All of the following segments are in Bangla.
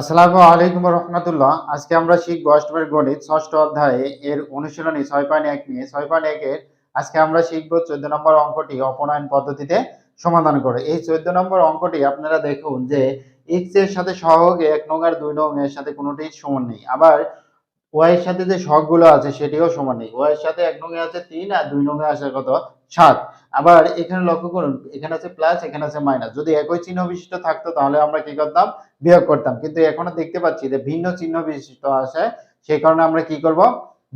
আসসালামু আলাইকুম রহমতুল্লাহ। আজকে আমরা শিখব অষ্টমের গণিত, ষষ্ঠ অধ্যায়ে এর অনুশীলনী ছয় পয়েন্ট এক নিয়ে। ছয় পয়েন্ট একের আজকে আমরা শিখব চোদ্দ নম্বর অঙ্কটি অপনয়ন পদ্ধতিতে সমাধান করে। এই চোদ্দ নম্বর অঙ্কটি আপনারা দেখুন যে এক্সের সাথে সহগে এক নং আর দুই নং এর সাথে কোনোটি সমান নেই। আবার ওয়াই এর সাথে যে সহগগুলো আছে সেটিও সমান নেই। ওয়াই এর সাথে এক নং আছে তিন আর দুই নং এ আছে কত সাত। আবার এখানে লক্ষ্য করুন, এখানে আছে প্লাস এখানে আছে মাইনাস যদি একই চিহ্ন বিশিষ্ট থাকতো, তাহলে আমরা কি করতাম? বিয়োগ করতাম। কিন্তু এখনও দেখতে পাচ্ছি যে ভিন্ন চিহ্ন বিশিষ্ট আছে, সেই কারণে আমরা কি করব?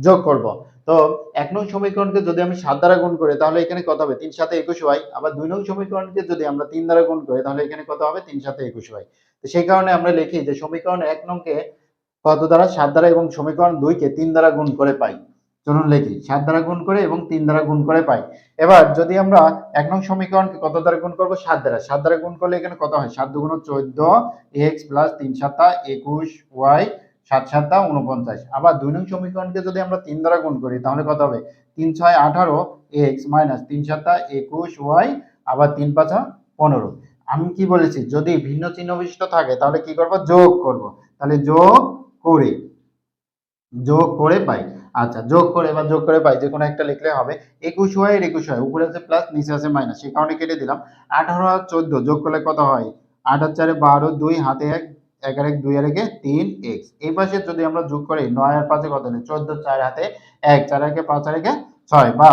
যোগ করব। তো এক নং সমীকরণকে যদি আমি সাত দ্বারা গুণ করি, তাহলে এখানে কত হবে? তিন সাথে একুশ হয় আবার দুই নং সমীকরণকে যদি আমরা তিন দ্বারা গুণ করি, তাহলে এখানে কত হবে? তিন সাথে একুশ হয় তো সেই কারণে আমরা লিখি যে সমীকরণ এক নংকে কত দ্বারা? সাত দ্বারা এবং সমীকরণ দুইকে তিন দ্বারা গুণ করে পাই। চলুন লেখি। সাত দ্বারা গুণ করে এবং তিন দ্বারা গুণ করে পাই। এবার যদি আমরা এক নং সমীকরণকে কত দ্বারা গুণ করব? সাত দ্বারা। সাত দ্বারা গুণ করলে এখানে কত হয়? সাত দুগুণ চোদ্দ, এক্স প্লাস তিন সাতটা একুশ, ওয়াই, সাত সাতটা উনপঞ্চাশ আবার দুই নং সমীকরণকে যদি আমরা তিন দ্বারা গুণ করি, তাহলে কত হবে? তিন ছয় আঠারো, এক্স মাইনাস তিন সাতটা একুশ, ওয়াই, আবার তিন পাঁচা পনেরো। আমি কি বলেছি? যদি ভিন্ন চিহ্ন বিশিষ্ট থাকে, তাহলে কি করব? যোগ করব। তাহলে যোগ করে যোগ করে পাই। আচ্ছা যোগ করে বা যোগ করে পাই যে কোনো একটা লিখলে হবে। একুশ হয় একুশ হয়, উপরে আছে প্লাস নিচে আছে মাইনাস সেই কারণে কেটে দিলাম। আঠারো আর চোদ্দ, যোগ করলে কত হয়? আট আর চারে বারো, দুই, হাতে এক এক আর এক, দুই আর একে তিন এক্স এই পাশে যদি আমরা যোগ করি, নয় আর পাঁচে কত নেই চোদ্দ, চার হাতে এক, চার একে পাঁচ আর একে ছয়, বা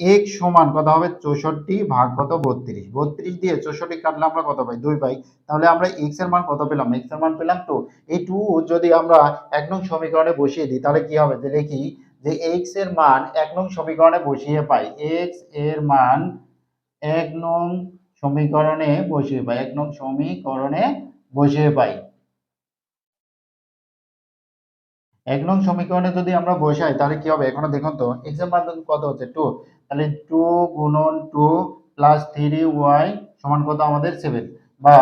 এক সমান কত হবে? চৌষট্টি ভাগ কত? বত্রিশ। বত্রিশ দিয়ে চৌষট্টি কাটলে আমরা কত পাই? দুই পাই। তাহলে আমরা এক্সের মান কত পেলাম? এক্সের মান পেলাম টু এই টু যদি আমরা এক নং সমীকরণে বসিয়ে দিই, তাহলে কি হবে? যে দেখি যে এক্সের মান এক নং সমীকরণে বসিয়ে পাই। এক্সের মান এক নং সমীকরণে বসিয়ে পাই। এক নং সমীকরণে বসিয়ে পাই। এক নং সমীকরণে যদি আমরা বসাই, তাহলে কি হবে? এখনও দেখুন তো এক্স কত হচ্ছে? টু তাহলে টু গুণন টু প্লাস থ্রি ওয়াই সমান কত আমাদের সেভেন বা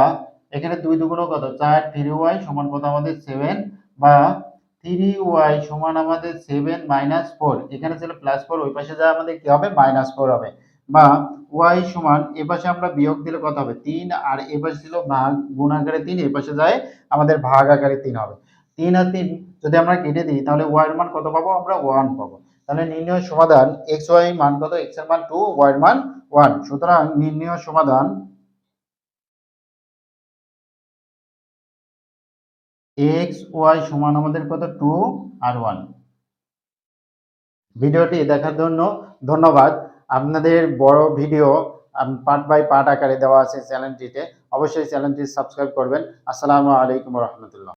এখানে দুই দুগুণ কত? চার থ্রি ওয়াই সমান কত আমাদের সেভেন বা থ্রি ওয়াই সমান আমাদের সেভেন মাইনাস ফোর এখানে ছিল প্লাস ফোর ওই পাশে যা আমাদের কি হবে? মাইনাস ফোর হবে। বা ওয়াই সমান, এ পাশে আমরা বিয়োগ দিলে কত হবে? তিন, আর এ পাশে ছিল ভাগ, গুণ আকারে তিন, এ পাশে যায় আমাদের ভাগ আকারে তিন হবে। তিন আর তিন, যদি আমরা কেটে দিই, তাহলে ওয়াই এর মান কত পাবো? আমরা ওয়ান পাবো। তাহলে নির্ণয় সমাধান এক্স ওয়াই মান কত? এক্সের মান টু ওয়াই মান ওয়ান সুতরাং নির্ণয় সমাধান এক্স ওয়াই সমান আমাদের কত? টু আর ওয়ান ভিডিওটি দেখার জন্য ধন্যবাদ। আপনাদের বড় ভিডিও পার্ট বাই পার্ট আকারে দেওয়া আছে চ্যানেলটিতে। অবশ্যই চ্যানেলটি সাবস্ক্রাইব করবেন। আসসালামু আলাইকুম রহমতুল্লাহ।